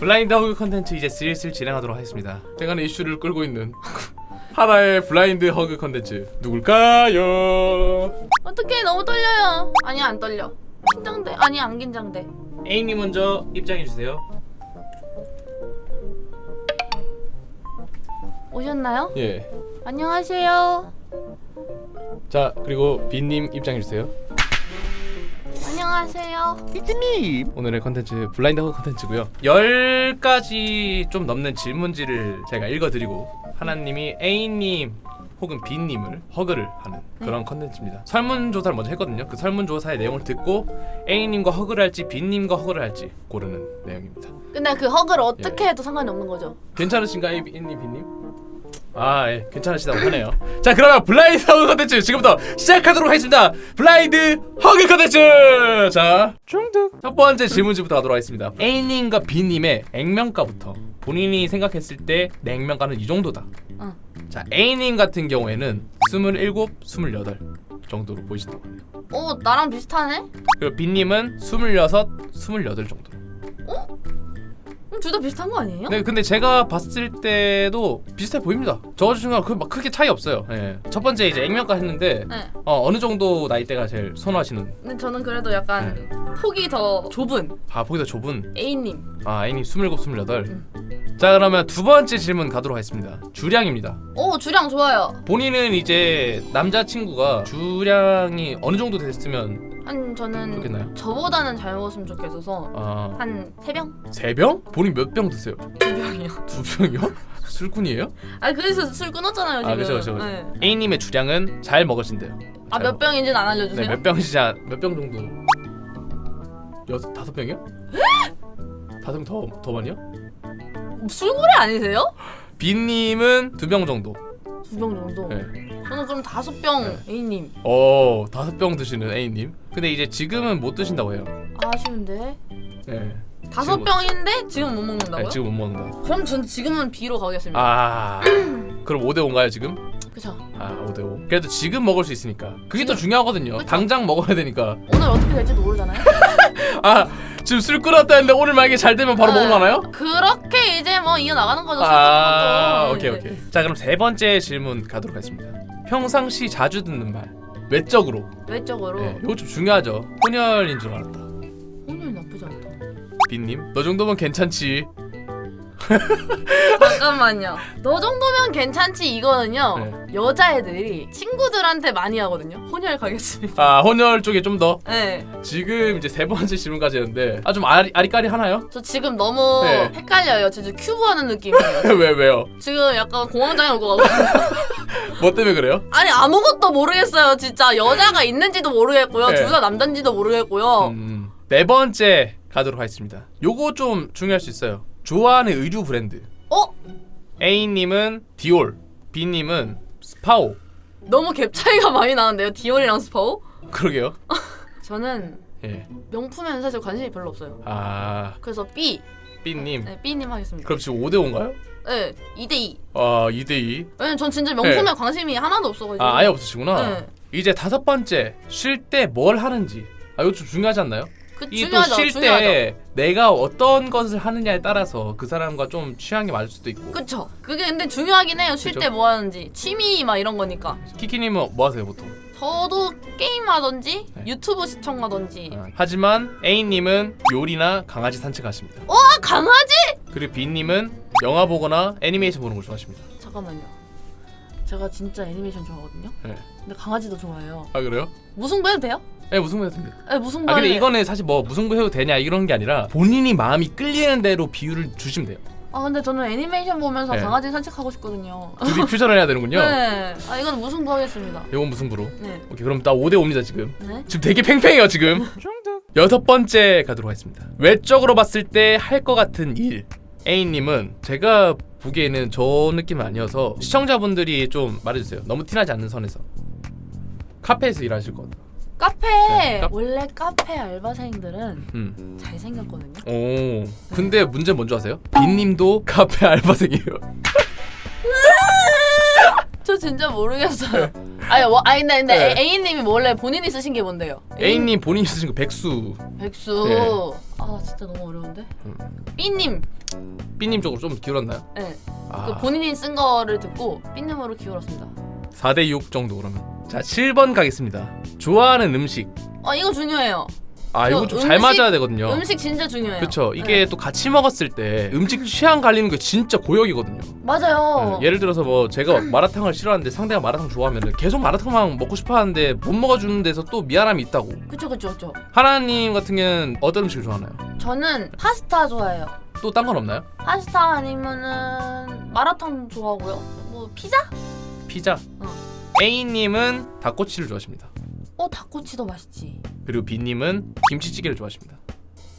블라인드 허그 컨텐츠 이제 슬슬 진행하도록 하겠습니다. 최근에 이슈를 끌고 있는 하나의 블라인드 허그 컨텐츠 누굴까요? 어떡해 너무 떨려요. 아니 안 떨려. 긴장돼. 아니 안 긴장돼. A님 먼저 입장해 주세요. 오셨나요? 예. 안녕하세요. 자 그리고 B님 입장해 주세요. 안녕하세요. 오늘의 컨텐츠 블라인드 허그 컨텐츠고요. 10가지 좀 넘는 질문지를 제가 읽어드리고 하나님이 A님 혹은 B님을 허그를 하는 그런 컨텐츠입니다. 설문조사를 먼저 했거든요. 그 설문조사의 내용을 듣고 A님과 허그를 할지 B님과 허그를 할지 고르는 내용입니다. 근데 그 허그를 어떻게 해도 상관이 없는 거죠? 괜찮으신가요, A님, B님? 아, 예, 괜찮으시다고 하네요. 자, 그러면 블라인드 허그 컨텐츠 지금부터 시작하도록 하겠습니다. 블라인드 허그 컨텐츠! 자, 중득. 첫 번째 질문지부터 가도록 하겠습니다. A님과 B님의 액면가부터 본인이 생각했을 때 내 액면가는 이 정도다. 응. 자, A님 같은 경우에는 27, 28 정도로 보이신다고 합니다. 어 나랑 비슷하네? 그리고 B님은 26, 28 정도. 둘 다 비슷한 거 아니에요? 네, 근데 제가 봤을 때도 비슷해 보입니다. 저 같은 그막 크게 차이 없어요. 예. 첫 번째 이제 액면가 했는데 네. 어, 어느 정도 나이대가 제일 선호하시는? 근데 저는 그래도 약간 폭이 더 좁은 아, 보기다 좁은. A님. 아, 애니 27, 28. 자, 그러면 두 번째 질문 가도록 하겠습니다. 주량입니다. 오 주량 좋아요. 본인은 이제 남자친구가 주량이 어느 정도 됐으면 한 저는 좋겠나요? 저보다는 잘 먹었으면 좋겠어서 아, 한 세 병? 세 병? 본인 몇 병 드세요? 두 병이요. 두 병이요? 술꾼이에요? 아 그래서 술 끊었잖아요 지금. 아, 그죠, 그죠, 그죠. 네. A님의 주량은 잘 먹으신대요. 잘 아몇 병인지는 안 알려주세요. 네, 몇 병이지? 몇병 정도? 여섯 다섯 병이요? 다섯 병더더 많이요? 술고래 아니세요? B님은 두 병 정도. 두 병 정도. 네. 저는 그럼 다섯 병 네. A님. 어 다섯 병 드시는 A님. 근데 이제 지금은 못 드신다고 해요. 아쉬운데. 네. 다섯 지금 못 병인데 지금 못 먹는다고요? 네, 지금 못 먹는다. 그럼 전 지금은 B로 가겠습니다. 아 그럼 5대 5인가요 지금? 그쵸. 아 5대 5. 그래도 지금 먹을 수 있으니까. 그게 더 지금- 중요하거든요. 그쵸. 당장 먹어야 되니까. 오늘 어떻게 될지도 모르잖아요. 아 지금 술 끊었다 했는데 오늘 만약에 잘 되면 바로 네. 먹으려나요? 그렇게 이제 뭐 이어 나가는 거죠. 아. 오케이 오케이. 자 그럼 세 번째 질문 가도록 하겠습니다. 평상시 자주 듣는 말 외적으로. 외적으로 네, 이거 좀 중요하죠. 혼혈인 줄 알았다. 오늘 나쁘지 않다. 빈님, 너 정도면 괜찮지. 잠깐만요. 너 정도면 괜찮지 이거는요. 네. 여자애들이 친구들한테 많이 하거든요. 혼혈 가겠습니다. 아 혼혈 쪽에 좀 더. 네. 지금 이제 세 번째 질문까지 했는데 아 좀 아리, 아리까리 하나요? 저 지금 너무 네. 헷갈려요. 저 지금 큐브 하는 느낌이에요. 왜 왜요? 지금 약간 공황장애 올 것 같거든요. 뭐 때문에 그래요? 아니 아무것도 모르겠어요. 진짜 여자가 있는지도 모르겠고요. 네. 둘 다 남자인지도 모르겠고요. 음, 네 번째 가도록 하겠습니다. 요거 좀 중요할 수 있어요. 좋아하는 의류 브랜드. 어? A님은 디올, B님은 스파오. 너무 갭 차이가 많이 나는데요. 디올이랑 스파오? 그러게요. 저는 예. 명품에는 사실 관심이 별로 없어요. 아 그래서 B, B님. 네, B님 하겠습니다. 그럼 지금 5대 5인가요? 네, 2대 2. 아 2대 2. 왜냐면 전 진짜 명품에 관심이 하나도 없어가지고. 아 아예 없으시구나. 네. 이제 다섯 번째 쉴 때 뭘 하는지. 아 이거 좀 중요하지 않나요? 그 이 또 중요하죠. 쉴 중요하죠. 때 내가 어떤 것을 하느냐에 따라서 그 사람과 좀 취향이 맞을 수도 있고. 그쵸. 그게 근데 중요하긴 해요. 쉴 그죠? 때 뭐 하는지. 취미 막 이런 거니까. 키키님은 뭐 하세요 보통? 저도 게임하던지 네. 유튜브 시청하던지. 아, 하지만 A님은 요리나 강아지 산책하십니다. 와 강아지! 그리고 B님은 영화 보거나 애니메이션 보는 걸 좋아하십니다. 잠깐만요. 제가 진짜 애니메이션 좋아하거든요. 네. 근데 강아지도 좋아해요. 아 그래요? 무승부 해도 돼요? 네 무승부 해도 됩니다. 네 무승부. 아 근데. 이거는 사실 뭐 무승부 해도 되냐 이런 게 아니라 본인이 마음이 끌리는 대로 비율을 주시면 돼요. 아 근데 저는 애니메이션 보면서 네. 강아지 산책하고 싶거든요. 둘이 퓨전을 해야 되는군요. 네. 아 이건 무승부 하겠습니다. 이건 무승부로. 네. 오케이 그럼 나 5대 5입니다 지금. 네. 지금 되게 팽팽해요 지금. 여섯 번째 가도록 하겠습니다. 외적으로 봤을 때 할 것 같은 일. A님은 제가 보기에는 저 느낌은 아니어서 시청자분들이 좀 말해주세요. 너무 티나지 않는 선에서 카페에서 일하실 것 같아요. 카페 네, 카- 원래 카페 알바생들은 음. 잘 생겼거든요. 오. 근데 문제 뭔지 아세요? 빈님도 카페 알바생이에요. 저 진짜 모르겠어요. 아니 뭐 아니 근데, 근데 네. A 님이 원래 본인이 쓰신 게 뭔데요? A님 본인이 쓰신 거 백수. 백수. 네. 아 진짜 너무 어려운데. 음. B 님 B님 쪽으로 좀 기울었나요? 네. 아, 그 본인이 쓴 거를 듣고 삐님으로 기울었습니다. 4대 6 정도 그러면. 자 7번 가겠습니다. 좋아하는 음식. 어 이거 중요해요. 아저 이거 좀 잘 음식- 맞아야 되거든요. 음식 진짜 중요해요. 그렇죠. 이게 또 같이 먹었을 때 음식 취향 갈리는 게 진짜 고역이거든요. 네. 맞아요. 네, 예를 들어서 뭐 제가 막 마라탕을 싫어하는데 상대가 마라탕 좋아하면 계속 마라탕만 먹고 싶어 하는데 못 먹어주는 데서 또 미안함이 있다고. 그쵸 그쵸 그쵸. 하나님 같은 경우는 어떤 음식을 좋아하나요? 저는 파스타 좋아해요. 또 딴 건 없나요? 파스타 아니면은 마라탕 좋아하고요. 뭐 피자? 피자. 어. A님은 닭꼬치를 좋아하십니다. 어 닭꼬치도 맛있지. 그리고 B님은 김치찌개를 좋아하십니다.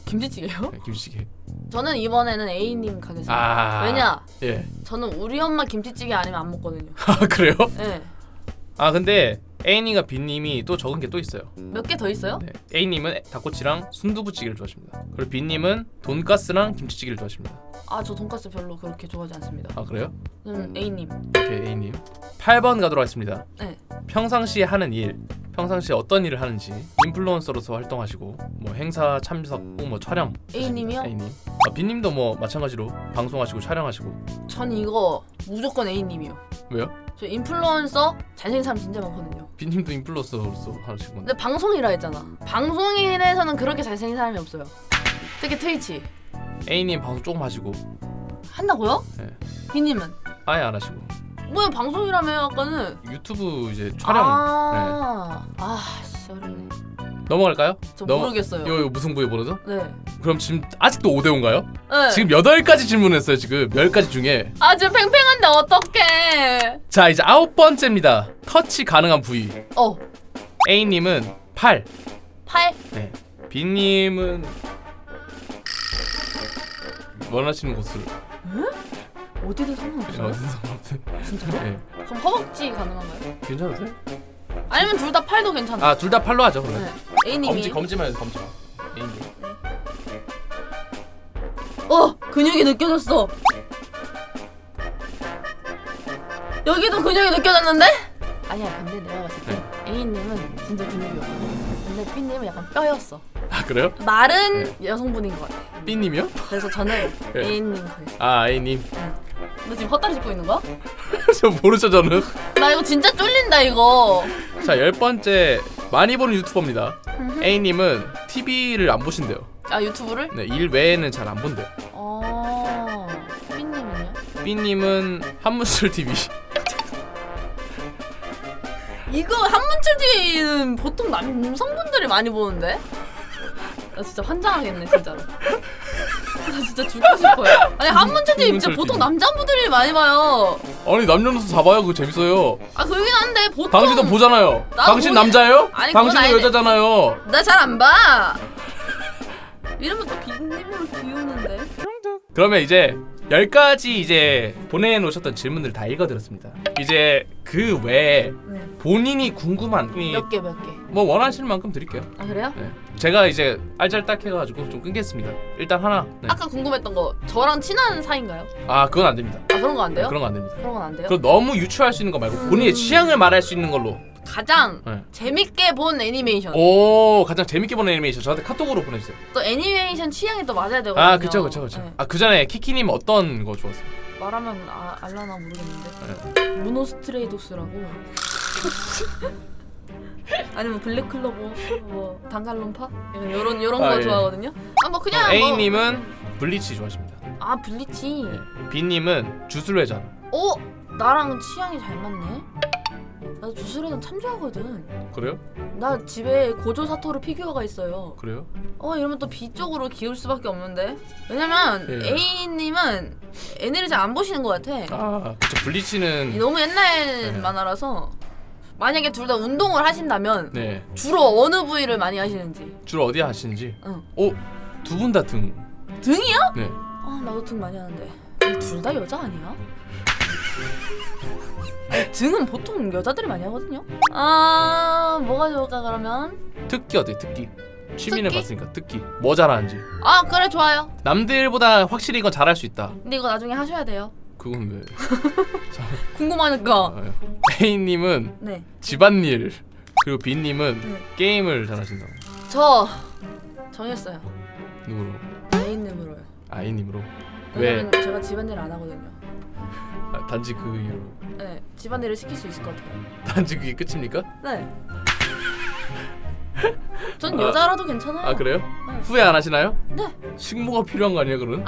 김치찌개요? 네, 김치찌개. 저는 이번에는 A님 가겠습니다. 아 왜냐? 예. 저는 우리 엄마 김치찌개 아니면 안 먹거든요. 아 그래요? 네. 아 근데 A님과 B님이 또 적은 게 또 있어요. 몇 개 더 있어요? 네. A님은 닭꼬치랑 순두부찌개를 좋아하십니다. 그리고 B님은 돈가스랑 김치찌개를 좋아하십니다. 아 저 돈까스 별로 그렇게 좋아하지 않습니다. 아 그래요? 저는 A님. 오케이 A님. 8번 가도록 하겠습니다. 네. 평상시에 하는 일, 평상시에 어떤 일을 하는지 인플루언서로서 활동하시고 뭐 행사 참석 혹은 뭐 촬영. A님이요? A님. 아, B님도 뭐 마찬가지로 방송하시고 촬영하시고 전 이거 무조건 A님이요. 왜요? 저 인플루언서 잘생긴 사람 진짜 많거든요. B님도 인플루언서로서 하시고 근데 방송이라 했잖아. 방송인에서는 그렇게 잘생긴 사람이 없어요. 특히 트위치 A님 방송 조금 하시고 한다고요? 네. B님은 아예 안 하시고 뭐야 방송이라며 아까는 유튜브 이제 촬영 아, 아, 씨 어렵네. 넘어갈까요? 저 넘어- 모르겠어요. 요, 요 무승부에 보너도? 네. 그럼 지금 아직도 5대 5인가요? 네. 지금 8가지 질문했어요 지금 10가지 중에 아 지금 팽팽한데 어떡해? 자 이제 아홉 번째입니다 터치 가능한 부위 어, A님은 팔 팔. 네. B님은 원하시는 곳을 어디든 상관없어요. 상관없어요. 진짜로? 네. 그럼 허벅지 가능한가요? 괜찮으세요? 아니면 둘 다 팔도 괜찮아. 아 둘 다 팔로 하죠 그러면 네. A님이 검지 검지만 해도 검지만 A님 어 근육이 느껴졌어. 여기도 근육이 느껴졌는데? 아니야 근데 내가 봤을 때 A님은 진짜 근육이었거든. 근데 B님은 약간 뼈였어. 아 그래요? 마른 여성분인 것 같아. B님이요? 그래서 저는 네. A님 가겠습니다. 아 A님 너 지금 헛다리 짚고 있는 거야? 저 모르죠 저는 나 이거 진짜 쫄린다 이거. 자 열 번째 많이 보는 유튜버입니다 A님은 TV를 안 보신대요 아 유튜브를? 네, 일 외에는 잘 안 본대요 어. B님은요? B님은 한문술 TV 이거 한문철 TV는 보통 남성분들이 많이 보는데? 나 진짜 환장하겠네 진짜로. 나 진짜 죽고 싶어요. 아니 한문철 TV 진짜 보통. 남자분들이 많이 봐요. 아니 남녀노소 다 봐요 그거 재밌어요 아 그러긴 한데 보통 당신도 보잖아요 나도 당신 보긴- 남자예요? 아니, 그건 당신도 아닌데. 여자잖아요 나 잘 안 봐. 이러면 또 빈님으로 비우는데. 그러면 이제 10가지 이제 보내놓으셨던 질문들을 다 읽어드렸습니다 이제 그 외에 네. 본인이 궁금한 이- 몇 개 몇 개. 뭐 원하시는 만큼 드릴게요 아 그래요? 네. 제가 이제 알잘딱 해가지고 좀 끊겠습니다 일단 하나 네. 아까 궁금했던 거 저랑 친한 사이인가요? 아 그건 안 됩니다 아 그런 거 안 돼요? 그런 거 안 됩니다 그런 건 안 돼요? 그 너무 유추할 수 있는 거 말고 본인의 음. 취향을 말할 수 있는 걸로 가장 네. 재밌게 본 애니메이션. 오 가장 재밌게 보는 애니메이션 저한테 카톡으로 보내주세요 또 애니메이션 취향이 또 맞아야 되거든요. 아 그쵸 그쵸 그쵸 네. 아그 전에 키키님 어떤 거 좋았어요? 말하면 아, 알라나 모르겠는데 네. 루노 스트레이도스라고 아니면 블랙클로버 뭐 단갈론파 약간 요런 요런 아, 거 예. 좋아하거든요. 아 뭐 그냥 뭐- A님은 블리치 좋아하십니다 아 블리치. 네. B님은 주술회전 어 나랑 취향이 잘 맞네. 나 주술회전 참 좋아하거든. 그래요? 나 집에 고조 사토루 피규어가 있어요. 그래요? 어 이러면 또 B 쪽으로 기울 수밖에 없는데 왜냐면 예. A님은 애니를 잘 안 보시는 것 같아. 아 그쵸 블리치는 너무 옛날 네. 만화라서 만약에 둘 다 운동을 하신다면 네 주로 어느 부위를 많이 하시는지. 주로 어디 하시는지 응. 오 두 분 다 등 등이요? 네. 아 나도 등 많이 하는데. 둘 다 여자 아니야? 아니, 등은 보통 여자들이 많이 하거든요. 아 뭐가 좋을까 그러면? 특기 어때 특기 취미를 특기? 봤으니까 특기 뭐 잘하는지 아 그래 좋아요. 남들보다 확실히 이건 잘할 수 있다 근데 이거 나중에 하셔야 돼요. 그건 왜 궁금하니까. 아, A님은 네. 집안일 그리고 B님은 네. 게임을 잘하신다고 저 정했어요. 누구로? A님으로요. A님으로 왜? 왜냐면 제가 집안일 안 하거든요. 아, 단지 그 이유로. 네, 집안일을 시킬 수 있을 것 같아요. 단지 그게 끝입니까? 네. 전 아, 여자라도 괜찮아요. 아 그래요? 네. 후회 안 하시나요? 네. 식모가 필요한 거 아니야 그러면?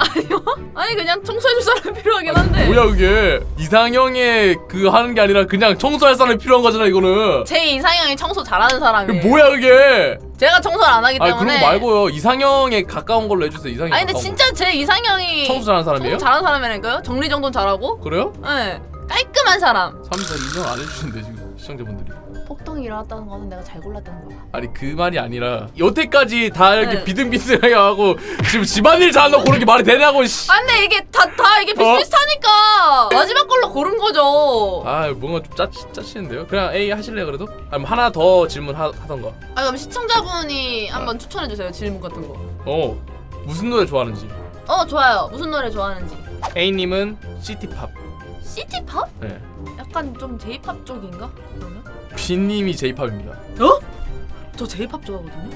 아니 그냥 청소해줄 사람이 필요하긴 한데. 뭐야 그게 이상형의 그 하는 게 아니라 그냥 청소할 사람이 필요한 거잖아 이거는. 제 이상형이 청소 잘하는 그 사람이에요. 뭐야 그게? 제가 청소를 안 하기 때문에. 그런 거 말고요 이상형에 가까운 걸로 해주세요 이상형. 아니 근데 진짜 제 이상형이 청소 잘하는 사람이에요? 청소 잘하는 사람이라니까요. 정리정돈 잘하고. 그래요? 네. 깔끔한 사람. 사람들 인정 안 해주시는데 지금 시청자분들이. 폭동이 일어났다는 거는 내가 잘 골랐다는 거야. 아니 그 말이 아니라 여태까지 다 이렇게 네. 비등비등하게 하고 지금 집안일 잘한다고 그렇게 말이 되냐고 씨. 아 근데 이게 다 다 이게 비슷비슷하니까 마지막 걸로 고른 거죠. 아, 아 뭔가 좀 짜, 짜치는데요? 그냥 A 하실래요 그래도? 아니면 하나 더 질문 하, 하던가 그럼 시청자분이 한번 추천해 주세요 질문 같은 거. 어 무슨 노래 좋아하는지 어 좋아요. 무슨 노래 좋아하는지. A님은 시티팝 시티팝? 네. 약간 좀 제이팝 쪽인가? 그러면? B님이 J팝입니다 어? 저 제이팝 좋아하거든요.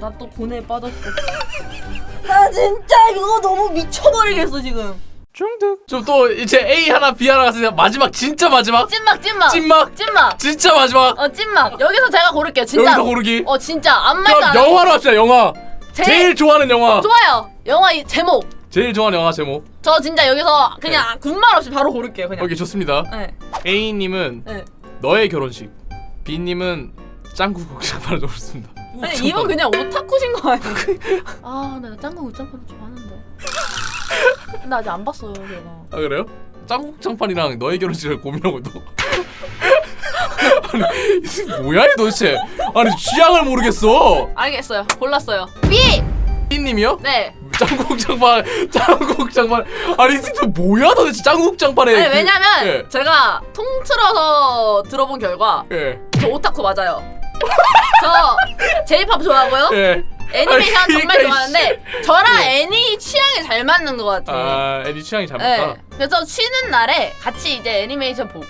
나 또 고뇌에 빠졌어. 나 진짜 이거 너무 미쳐버리겠어 지금. 중득 좀또 이제 A 하나 B 하나 가서 마지막 진짜 마지막 찐막 찐막. 찐막 찐막. 진짜 마지막 어 찐막. 여기서 제가 고를게요. 진짜. 여기서 고르기 어 진짜 아무 말도 그럼 안. 영화로 합시다 영화 제- 제일 좋아하는 영화 좋아요. 영화 이 제목. 제일 좋아하는 영화 제목 저 진짜 여기서 그냥 군말 없이 바로 고를게요 그냥. 오케이 좋습니다 네. A님은 네. 너의 결혼식 B님은 짱구 곡식판을 좋습니다 아니 이분 그냥 오타쿠신 거 아니야? 아 내가 짱구 우짱파도 좋아하는데. 근데 아직 안 봤어요 제가. 아 그래요? 짱국장판이랑 너의 결혼식을 고민하고 너 아니 이게 뭐야 이 도대체 아니 취향을 모르겠어 알겠어요. 골랐어요. B. B님이요? 네. 짱국장판 짱국장판 아니 이 새끼 뭐야 도대체 짱국장판에 아니 그- 왜냐면 예, 제가 통틀어서 들어본 결과 예, 저 오타쿠 맞아요. 저 제이팝 좋아하고요. 예. 애니메이션 아니, 정말 그러니까 좋아하는데 저랑 예. 애니 취향이 잘 맞는 것 같아요. 아 애니 취향이 잘 네. 맞다 그래서 쉬는 날에 같이 이제 애니메이션 보고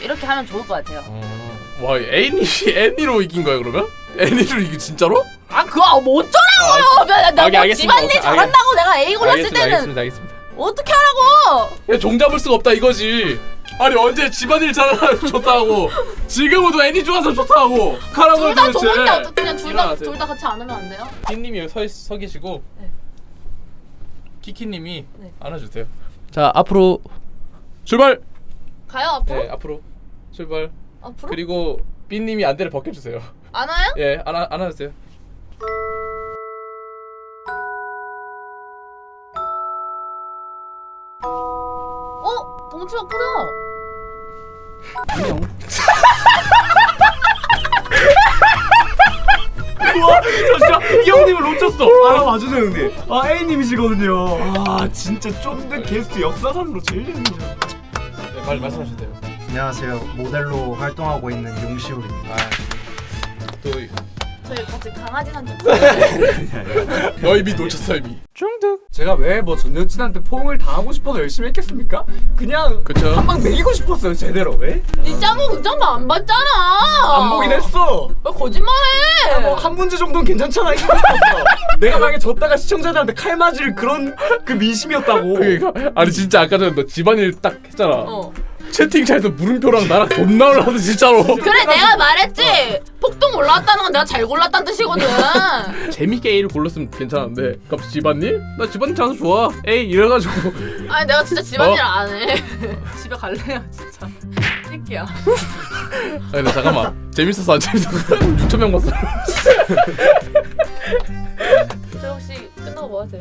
예. 이렇게 하면 좋을 것 같아요. 어. 와 애니 애니로 이긴 거야 그러면? 애니로 이긴 진짜로? 아 그거 뭐 어쩌라고요? 나, 나, 오케이, 뭐 알겠습니다. 집안일 오케이, 잘한다고 내가 A 골랐을 알겠습니다 때는 알겠습니다 알겠습니다 어떻게 하라고? 야, 종잡을 수가 없다 이거지. 아니 언제 집안일 사람 좋다고 지금은 애니 좋아서 좋다고 가라고 둘 다. 좋은데 어떻게 그냥 둘다 일어나세요. 둘다 같이 안 하면 안 돼요? 빈님이 여기 서, 서 계시고 네. 키키님이 네. 안아주세요. 자 앞으로 출발. 가요 앞으로? 네 앞으로 출발. 앞으로? 그리고 빈님이 안대를 벗겨주세요. 안 와요? 예 안아 안아주세요. 어? 덩치가 크다. 잠시만 이 형님을 놓쳤어. 아 맞으세요 형님. 아 A님이시거든요. 아 진짜 쫀득 게스트 역사상으로 제일 재밌죠. 네, 말 말씀하셔도 돼요. 안녕하세요. 모델로 활동하고 있는 용시울입니다. 또 저희 같이 강아지 산책. 너 이미 놓쳤어 이미. 중득. 제가 왜 뭐 전 여친한테 포옹을 당하고 싶어서 열심히 했겠습니까? 그냥 그쵸. 한 방 매기고 싶었어요 제대로 왜? 이 짱구 극장판 안 봤잖아. 안 보긴 했어. 왜 거짓말해? 뭐 한 문제 정도는 괜찮잖아 이거. 내가 만약에 졌다가 시청자들한테 칼 맞을 그런 그 민심이었다고. 그러니까 아니 진짜 아까 전에 너 집안일 딱 했잖아. 어. 채팅창에서 물음표랑 나랑 돈 나오려고 진짜로. 그래 내가 말했지. 폭동 올라왔다는 건 내가 잘 골랐다는 뜻이거든. 재밌게 A를 골랐으면 괜찮은데 갑자기 집안일? 나 집안일 장소 좋아 A 이래가지고 아니 내가 진짜 집안일 어? 안 해. 집에 갈래요 진짜. 새끼야. 아니 나 잠깐만 재밌었어 안 재밌었어 6천명 봤어 저 혹시 끝나고 뭐 하세요?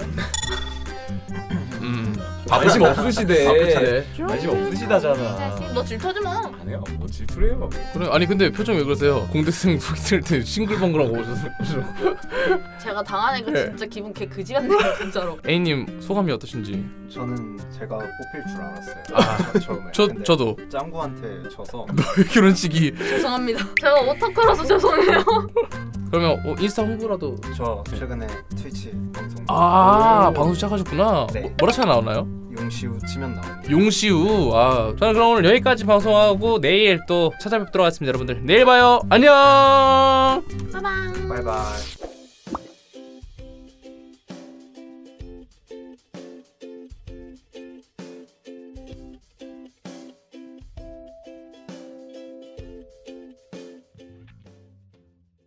음 관심 없으시대. 바쁘시네 관심 없으시다잖아. 너 질투하지 마. 안 해요. 뭐 질투래요. 그래 아니 근데 표정 왜 그러세요 공대생 소개팅 때 싱글벙글하고 오셔서 제가 당하는 거 네. 진짜 기분 개 그지 같네요 진짜로. A님 소감이 어떠신지 저는 제가 뽑힐 줄 알았어요. 아, 처음에. 저 근데 저도 짱구한테 져서 결혼식이 죄송합니다. 제가 오타쿠라서 죄송해요. 그러면 어, 인스타 홍보라도 저 최근에 트위치 방송 아 오. 방송 시작하셨구나 네. 뭐, 뭐라 차 나오나요? 용시우 치면 나옵니다. 용시우 아 저는 그럼 오늘 여기까지 방송하고 내일 또 찾아뵙도록 하겠습니다 여러분들 내일 봐요 안녕 빠방. 바이바이.